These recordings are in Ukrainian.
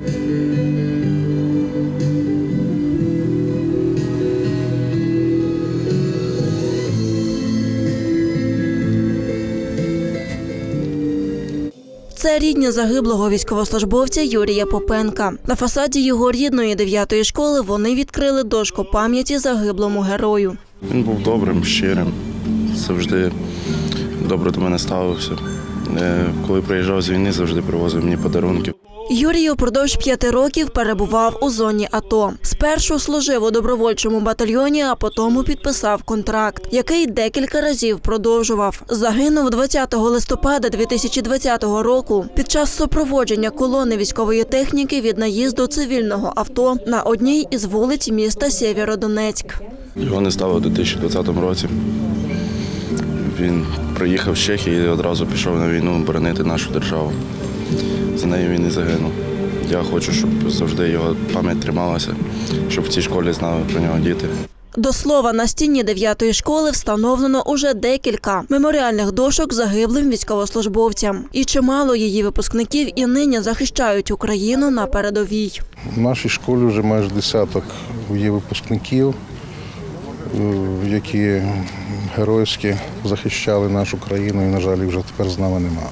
Це рідня загиблого військовослужбовця Юрія Попенка. На фасаді його рідної дев'ятої школи вони відкрили дошку пам'яті загиблому герою. Він був добрим, щирим, завжди добре до мене ставився. Е, Коли приїжджав з війни, завжди привозив мені подарунки. Юрій упродовж п'яти років перебував у зоні АТО. Спершу служив у добровольчому батальйоні, а потім підписав контракт, який декілька разів продовжував. Загинув 20 листопада 2020 року під час супроводження колони військової техніки від наїзду цивільного авто на одній із вулиць міста Сєвєродонецьк. Його не стало у 2020 році. Він приїхав з Чехії і одразу пішов на війну боронити нашу державу. За нею він і загинув. Я хочу, щоб завжди його пам'ять трималася, щоб в цій школі знали про нього діти. До слова, на стіні дев'ятої школи встановлено уже декілька меморіальних дошок загиблим військовослужбовцям, і чимало її випускників і нині захищають Україну на передовій. В нашій школі вже майже десяток є випускників, е, які геройськи захищали нашу країну і, на жаль, їх вже тепер з нами нема.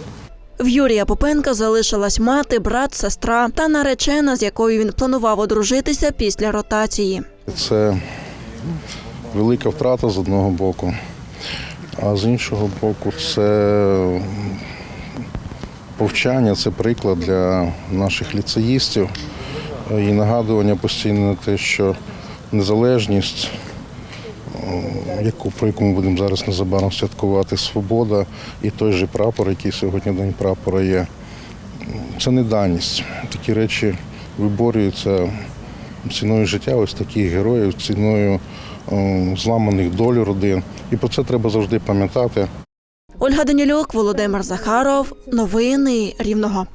В Юрія Попенка залишилась мати, брат, сестра та наречена, з якою він планував одружитися після ротації. Це велика втрата з одного боку, а з іншого боку, це повчання, це приклад для наших ліцеїстів і нагадування постійно на те, що незалежність, яку про яку ми будемо зараз незабаром святкувати, свобода і той же прапор, який сьогодні день прапора є. Це не даність. Такі речі виборюються ціною життя ось таких героїв, ціною о, зламаних доль родин. І про це треба завжди пам'ятати. Ольга Данілюк, Володимир Захаров. Новини Рівного.